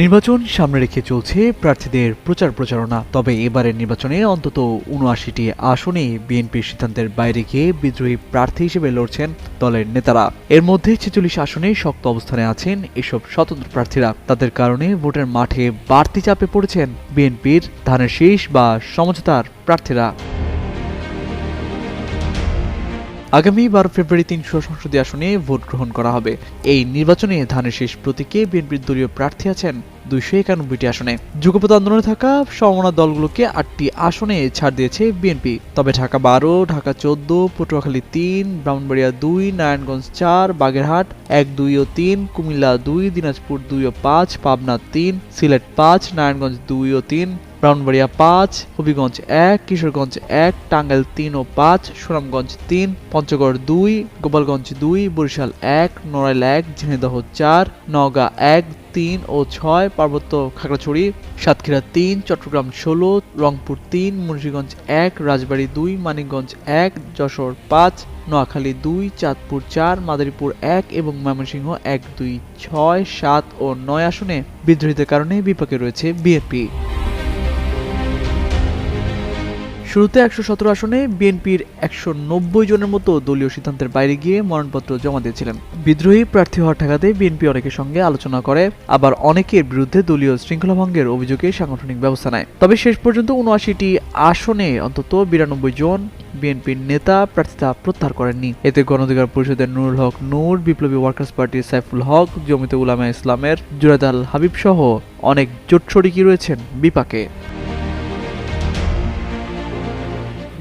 নির্বাচন সামনে রেখে চলছে প্রার্থীদের প্রচার প্রচারণা। তবে এবারের নির্বাচনে অন্তত উনআশিটি আসনে বিএনপির সিদ্ধান্তের বাইরে গিয়ে বিদ্রোহী প্রার্থী হিসেবে লড়ছেন দলের নেতারা। এর মধ্যে ছেচল্লিশ আসনে শক্ত অবস্থানে আছেন এসব স্বতন্ত্র প্রার্থীরা। তাদের কারণে ভোটের মাঠে বাড়তি চাপে পড়েছেন বিএনপির ধানের শীষ বা সমঝোতার প্রার্থীরা। আগামী বারো ফেব্রুয়ারি তিনশো সংসদীয় আসনে ভোট গ্রহণ করা হবে। এই নির্বাচনে ধানের শেষ প্রতীকে বিএনপির দলীয় প্রার্থী আছেন দুইশো একানব্বইটি আসনে। যুগপথ আন্দোলনে থাকা সমমনা দলগুলোকে আটটি আসনে ছাড় দিয়েছে বিএনপি। তবে ঢাকা বারো, ঢাকা চোদ্দ, পটুয়াখালী তিন, ব্রাহ্মণবাড়িয়া দুই, নারায়ণগঞ্জ চার, বাগেরহাট এক, দুই ও তিন, কুমিল্লা দুই, দিনাজপুর দুই ও পাঁচ, পাবনা তিন, সিলেট পাঁচ, নারায়ণগঞ্জ দুই ও তিন ব্রাহ্মণবাড়িয়া পাঁচ, হবিগঞ্জ এক, কিশোরগঞ্জ এক, টাঙ্গাইল তিন ও পাঁচ, সুনামগঞ্জ তিন, পঞ্চগড় দুই, গোপালগঞ্জ দুই, বরিশাল এক, নড়াইল এক, ঝিনাইদহ চার, নওগাঁ এক, তিন ও ছয়, পার্বত্য খাগড়াছড়ি সাতক্ষীরা তিন, চট্টগ্রাম ষোলো, রংপুর তিন, মুন্সিগঞ্জ এক, রাজবাড়ী দুই, মানিকগঞ্জ এক, যশোর পাঁচ, নোয়াখালী দুই, চাঁদপুর চার, মাদারীপুর এক এবং ময়মনসিংহ এক, দুই, ছয়, সাত ও নয় আসনে বিদ্রোহীদের কারণে বিপাকে রয়েছে বিএনপি। শুরুতে একশো সতেরো আসনে বিএনপির একশো নব্বই জনের মতো দলীয় সিদ্ধান্তের বাইরে গিয়ে মনোনয়নপত্র জমা দিয়েছিলেন। বিদ্রোহী প্রার্থী হওয়ার ঠেকাতে বিএনপি অনেকের সঙ্গে আলোচনা করে, আবার অনেকের বিরুদ্ধে দলীয় শৃঙ্খলা ভঙ্গের অভিযোগে সাংগঠনিক ব্যবস্থা নেয়। তবে শেষ পর্যন্ত উনআশিটি আসনে অন্তত বিরানব্বই জন বিএনপির নেতা প্রার্থিতা প্রত্যাহার করেননি। এতে গণঅধিকার পরিষদের নুরুল হক নূর, বিপ্লবী ওয়ার্কার্স পার্টির সাইফুল হক, জমিতে উলামা ইসলামের জুরাদ আল হাবিব সহ অনেক জোটশরিকি রয়েছেন বিপাকে।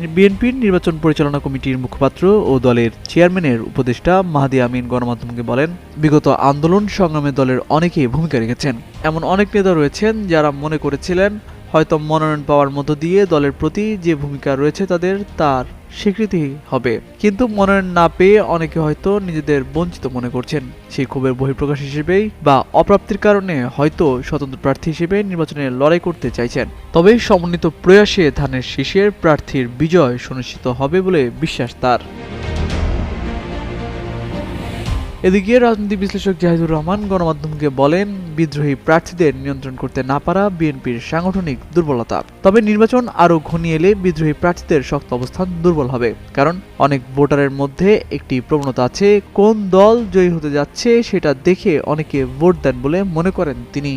বিএনপির নির্বাচন পরিচালনা কমিটির মুখপাত্র ও দলের চেয়ারম্যানের উপদেষ্টা মাহাদি আমিন গণমাধ্যমকে বলেন, বিগত আন্দোলন সংগ্রামে দলের অনেকেই ভূমিকা রেখেছেন। এমন অনেক নেতা রয়েছেন যারা মনে করেছিলেন হয়তো মনোনয়ন পাওয়ার মধ্য দিয়ে দলের প্রতি যে ভূমিকা রয়েছে তাদের, তার স্বীকৃতি হবে। কিন্তু মনোনয়ন না পেয়ে অনেকে হয়তো নিজেদের বঞ্চিত মনে করছেন। সেই ক্ষোভের বহিঃপ্রকাশ হিসেবেই বা অপ্রাপ্তির কারণে হয়তো স্বতন্ত্র প্রার্থী হিসেবে নির্বাচনে লড়াই করতে চাইছেন। তবে সমন্বিত প্রয়াসে ধানের শীষের প্রার্থীর বিজয় সুনিশ্চিত হবে বলে বিশ্বাস তার। এদিকে রাজনীতি বিশ্লেষক জাহিদুর রহমান গণমাধ্যমকে বলেন, বিদ্রোহী প্রার্থীদের নিয়ন্ত্রণ করতে না পারা বিএনপির সাংগঠনিক দুর্বলতা। তবে নির্বাচন আরও ঘনিয়ে এলে বিদ্রোহী প্রার্থীদের শক্ত অবস্থান দুর্বল হবে। কারণ অনেক ভোটারের মধ্যে একটি প্রবণতা আছে, কোন দল জয়ী হতে যাচ্ছে সেটা দেখে অনেকে ভোট দেন বলে মনে করেন তিনি।